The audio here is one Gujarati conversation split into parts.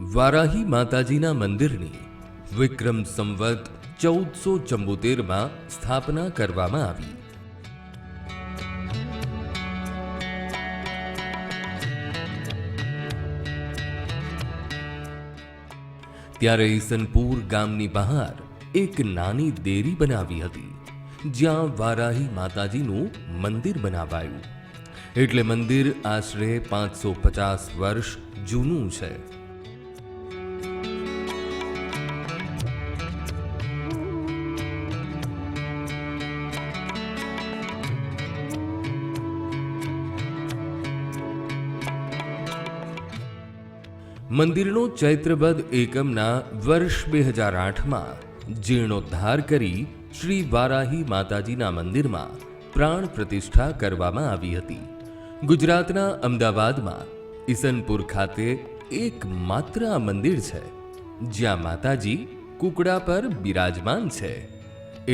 વારાહી માતાજીના મંદિરની વિક્રમ સંવત ચૌદસો ચંબોતેરમાં સ્થાપના કરવામાં આવી. ત્યારે ઈસનપુર ગામની બહાર એક નાની દેરી બનાવી હતી, જ્યાં વારાહી માતાજીનું મંદિર બનાવાયું. એટલે મંદિર આશરે પાંચસો પચાસ વર્ષ જૂનું છે. મંદિરનો ચૈત્રબદ એકમના વર્ષ બે હજાર આઠમાં જીર્ણોદ્ધાર કરી શ્રી વારાહી માતાજીના મંદિરમાં પ્રાણ પ્રતિષ્ઠા કરવામાં આવી હતી. ગુજરાતના અમદાવાદમાં ઈસનપુર ખાતે એકમાત્ર આ મંદિર છે, જ્યાં માતાજી કુકડા પર બિરાજમાન છે.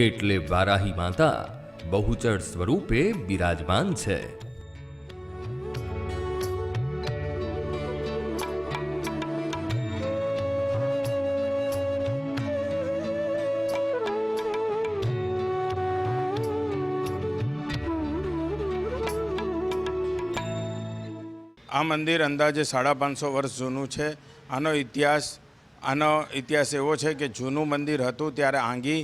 એટલે વારાહી માતા બહુચર સ્વરૂપે બિરાજમાન છે. આ મંદિર અંદાજે સાડા પાંચસો વર્ષ જૂનું છે. આનો ઇતિહાસ આનો ઇતિહાસ એવો છે કે જૂનું મંદિર હતું ત્યારે આંગી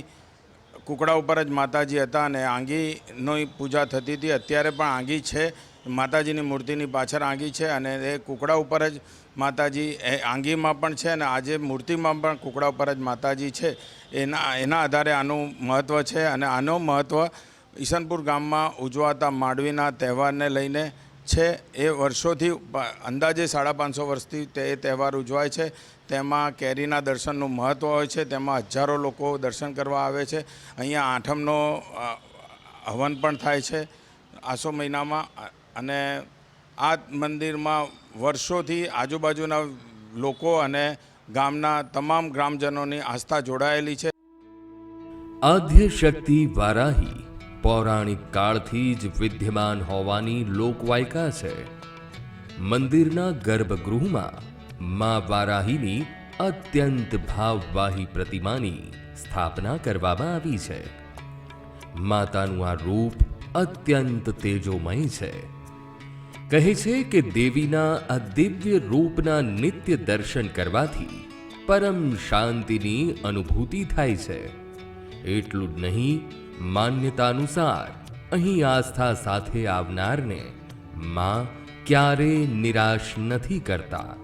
કુકડા ઉપર જ માતાજી હતા અને આંગીની પૂજા થતી હતી. અત્યારે પણ આંગી છે. માતાજીની મૂર્તિની પાછળ આંગી છે અને એ કુકડા ઉપર જ માતાજી, એ આંગીમાં પણ છે અને આજે મૂર્તિમાં પણ કુકડા ઉપર જ માતાજી છે. એના એના આધારે આનું મહત્ત્વ છે અને આનો મહત્ત્વ ઈસનપુર ગામમાં ઉજવાતા માંડવીના તહેવારને લઈને છે, એ વર્ષોથી અંદાજે સાડા પાંચસો વર્ષથી તે તહેવાર ઉજવાય છે. તેમાં કેરીના દર્શનનું મહત્ત્વ હોય છે, તેમાં હજારો લોકો દર્શન કરવા આવે છે. અહીંયા આઠમનો હવન પણ થાય છે, આસો મહિનામાં. અને આ મંદિરમાં વર્ષોથી આજુબાજુના લોકો અને ગામના તમામ ગ્રામજનોની આસ્થા જોડાયેલી છે. આદ્ય શક્તિ વારાહી. પૌરાણિક કાળથી જ વિદ્યમાન હોવાની લોકવાયકા છે. મંદિરના ગર્ભગૃહમાં મા વારાહીની અત્યંત ભાવવાહી પ્રતિમાની સ્થાપના કરવામાં આવી છે. માતાનું આ રૂપ અત્યંત તેજોમય છે. કહે છે કે દેવીના આ દિવ્ય રૂપના નિત્ય દર્શન કરવાથી પરમ શાંતિની અનુભૂતિ થાય છે. એટલું જ નહીં માન્યતાનુસાર અહીં આસ્થા સાથે આવનારને માં ક્યારે નિરાશ નથી કરતા.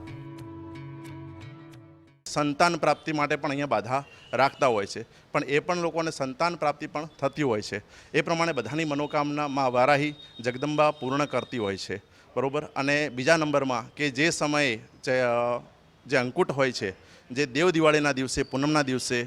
સંતાન પ્રાપ્તિ માટે પણ અહીંયા બાધા રાખતા હોય છે. પણ એ પણ લોકોને સંતાન પ્રાપ્તિ પણ થતી હોય છે. એ પ્રમાણે બધાની મનોકામના માં વારાહી જગદંબા પૂર્ણ કરતી હોય છે. બરાબર? અને બીજા નંબરમાં કે જે સમયે જે અંકુટ હોય છે, જે દેવ દિવાળીના દિવસે, પૂનમના દિવસે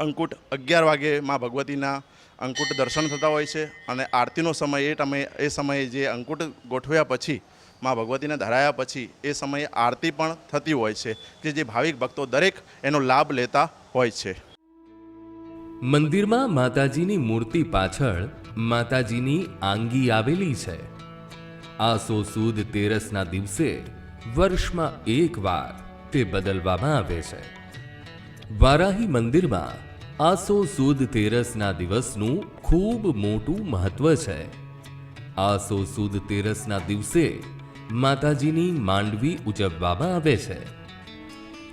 અંકુટ અગિયાર વાગે માં ભગવતીના અંકુટ દર્શન થતા હોય છે અને આરતીનો સમય એ તમે એ સમયે જે અંકુટ ગોઠવ્યા પછી, માં ભગવતીને ધરાયા પછી એ સમયે આરતી પણ થતી હોય છે કે જે ભાવિક ભક્તો દરેક એનો લાભ લેતા હોય છે. મંદિરમાં માતાજીની મૂર્તિ પાછળ માતાજીની આંગી આવેલી છે. આસો સુદ તેરસના દિવસે વર્ષમાં એકવાર તે બદલવામાં આવે છે. વારાહી મંદિરમાં આસો સુદ તેરસના દિવસનું ખૂબ મોટું મહત્વ છે. આસો સુદ તેરસના દિવસે માતાજીની માંડવી ઉજવવામાં આવે છે.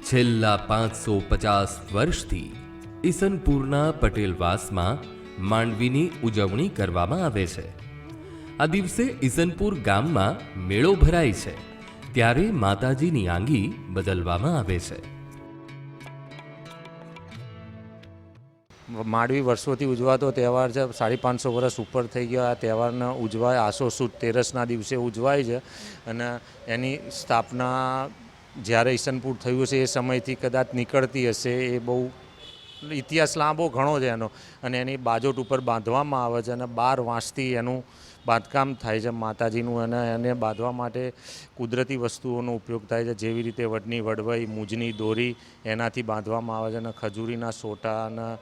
છેલ્લા પાંચસો પચાસ વર્ષથી ઈસનપુરના પટેલવાસમાં માંડવીની ઉજવણી કરવામાં આવે છે. આ દિવસે ઈસનપુર ગામમાં મેળો ભરાય છે, ત્યારે માતાજીની આંગી બદલવામાં આવે છે. માંડવી વર્ષોથી ઉજવાતો તહેવાર છે. સાડી પાંચસો વર્ષ ઉપર થઈ ગયો. આ તહેવારને ઉજવાય, આસો સુદ તેરસના દિવસે ઉજવાય છે. અને એની સ્થાપના જ્યારે ઈસનપુર થયું છે એ સમયથી કદાચ નીકળતી હશે. એ બહુ ઇતિહાસ લાંબો ઘણો છે એનો. અને એની બાજોટ ઉપર બાંધવામાં આવે છે અને બાર વાંસથી એનું બાંધકામ થાય છે માતાજીનું. અને એને બાંધવા માટે કુદરતી વસ્તુઓનો ઉપયોગ થાય છે. જેવી રીતે વડની વડવાઈ, મૂજની, દોરી એનાથી બાંધવામાં આવે છે. અને ખજૂરીના સોટા અને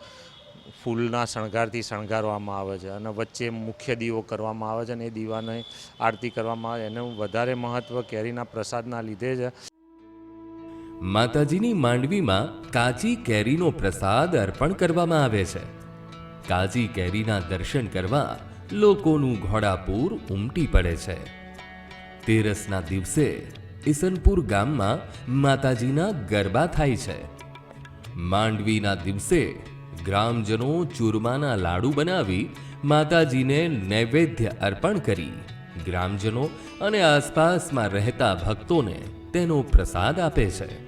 ફૂલના શણગારથી શણગારવામાં આવે છે અને વચ્ચે મુખ્ય દીવો કરવામાં આવે છે અને એ દીવાની આરતી કરવામાં આવે એનું વધારે મહત્ત્વ કેરીના પ્રસાદના લીધે છે માતાજીની માંડવીમાં કાચી કેરીનો પ્રસાદ અર્પણ કરવામાં આવે છે. કાચી કેરીના દર્શન કરવા લોકોનું ઘોડાપૂર ઉમટી પડે છે. તેરસના દિવસે ઈસનપુર ગામમાં માતાજીના ગરબા થાય છે. માંડવીના દિવસે ગ્રામજનો ચૂરમાના લાડુ બનાવી માતાજીને નૈવેદ્ય અર્પણ કરી. ગ્રામજનો અને આસપાસમાં રહેતા ભક્તોને તેનો પ્રસાદ આપે છે.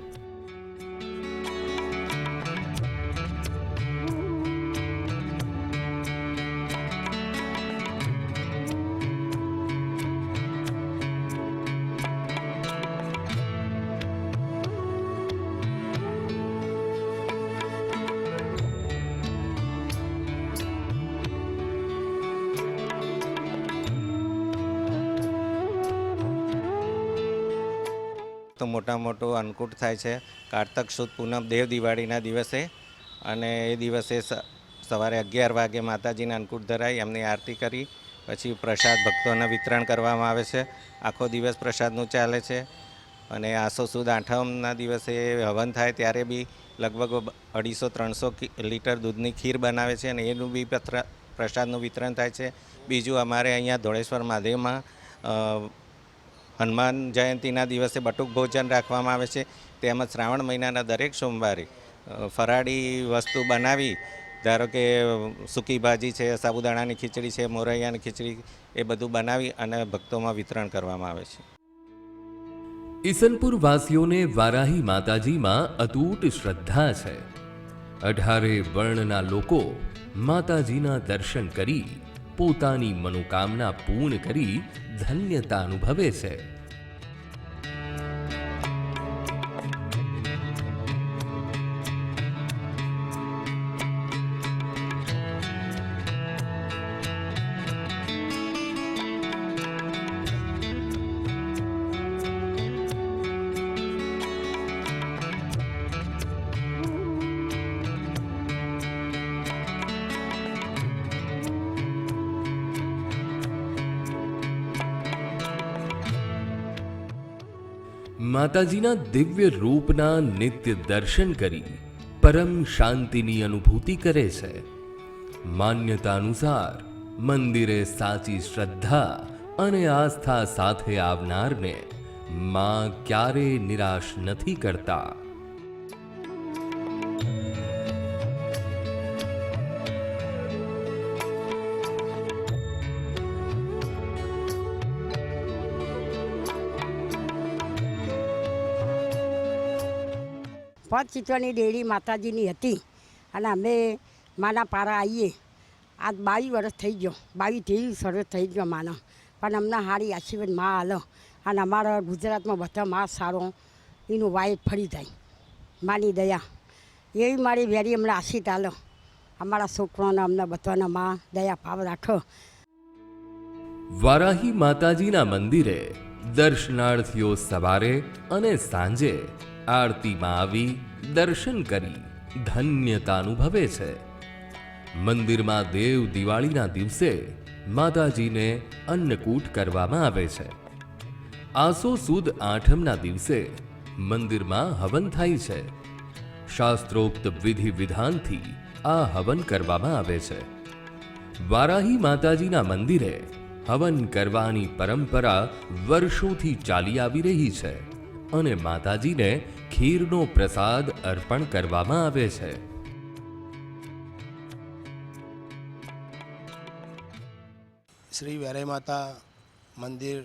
તો મોટા મોટું અન્નકૂટ થાય છે. કારતક સુદ પૂનમ દેવ દિવાળીના દિવસે અને એ દિવસે સવારે અગિયાર વાગે માતાજીને અન્નકૂટ ધરાઈ એમની આરતી કરી. પછી પ્રસાદ ભક્તોને વિતરણ કરવામાં આવે છે. આખો દિવસ પ્રસાદનું ચાલે છે અને આસો સુદ આઠમના દિવસે હવન થાય ત્યારે બી લગભગ અઢીસો ત્રણસો લીટર દૂધની ખીર બનાવે છે અને એનું બી પ્રસાદનું વિતરણ થાય છે. બીજું અમારે અહીંયા ધોળેશ્વર મહાદેવમાં હનુમાન જયંતિના દિવસે બટુક ભોજન રાખવામાં આવે છે, તેમજ શ્રાવણ મહિનાના દરેક સોમવારે ફરાળી વસ્તુ બનાવી, ધારો કે સૂકી ભાજી છે, સાબુદાણાની ખીચડી છે, મોરૈયાની ખીચડી, એ બધું બનાવી અને ભક્તોમાં વિતરણ કરવામાં આવે છે. ઈસનપુર વાસીઓને વારાહી માતાજીમાં અતૂટ શ્રદ્ધા છે. અઢારે વર્ણના લોકો માતાજીના દર્શન કરી પોતાની મનોકામના પૂર્ણ કરી ધન્યતા અનુભવે છે. માતાજીના દિવ્ય રૂપના નિત્ય દર્શન કરી પરમ શાંતિની અનુભૂતિ કરે છે. માન્યતા અનુસાર મંદિરે સાચી શ્રદ્ધા અને આસ્થા સાથે આવનારને માં ક્યારેય નિરાશ નથી કરતા. પદ ચિત્રની ડેરી માતાજીની હતી અને અમે માના પારા આવીએ આજ બાવીસ વર્ષ થઈ ગયો. બાવીસ ત્રેવીસ વર્ષ થઈ ગયો માનો. પણ અમને સારી આશીર્વાદમાં હાલો અને અમારા ગુજરાતમાં બધા માં સારો એનું વાયટ ફરી જાય. માની દયા. એવી મારી વેરી અમને આશીત હાલો અમારા છોકરાઓને, અમને બધાને માં દયા ભાવ રાખો. વારાહી માતાજીના મંદિરે દર્શનાર્થીઓ સવારે અને સાંજે આરતીમાં આવી દર્શન કરી ધન્યતા અનુભવે છે. મંદિરમાં દેવ દિવાળીના દિવસે માતાજીને અન્નકૂટ કરવામાં આવે છે. આસો સુદ આઠમના દિવસે મંદિરમાં હવન થાય છે. શાસ્ત્રોક્ત વિધિ વિધાનથી આ હવન કરવામાં આવે છે. વારાહી માતાજીના મંદિરે હવન કરવાની પરંપરા વર્ષોથી ચાલી આવી રહી છે. અને માતાજીને ખીરનો પ્રસાદ અર્પણ કરવામાં આવે છે. શ્રી વેરાઈ માતા મંદિર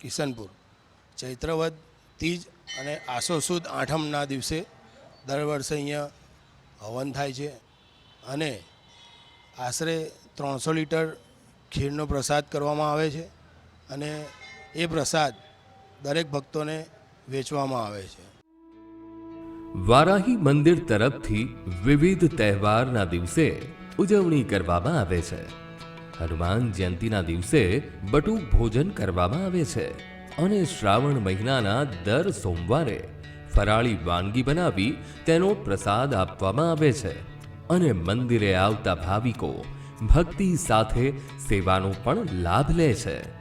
કિશનપુર. ચૈત્રવદ, તીજ અને આસો સુદ આઠમના દિવસે દર વર્ષે અહીંયા હવન થાય છે અને આશરે ત્રણસો લીટર ખીરનો પ્રસાદ કરવામાં આવે છે અને એ પ્રસાદ દરેક ભક્તોને વેચવામાં આવે છે. વારાહી મંદિર તરફથી વિવિધ તહેવારના દિવસે ઉજવણી કરવામાં આવે છે. હનુમાન જયંતિના દિવસે બટુક ભોજન કરવામાં આવે છે અને શ્રાવણ મહિનાના દર સોમવારે ફરાળી વાનગી બનાવી તેનો પ્રસાદ આપવામાં આવે છે અને મંદિરે આવતા ભાવિકો ભક્તિ સાથે સેવાનો પણ લાભ લે છે.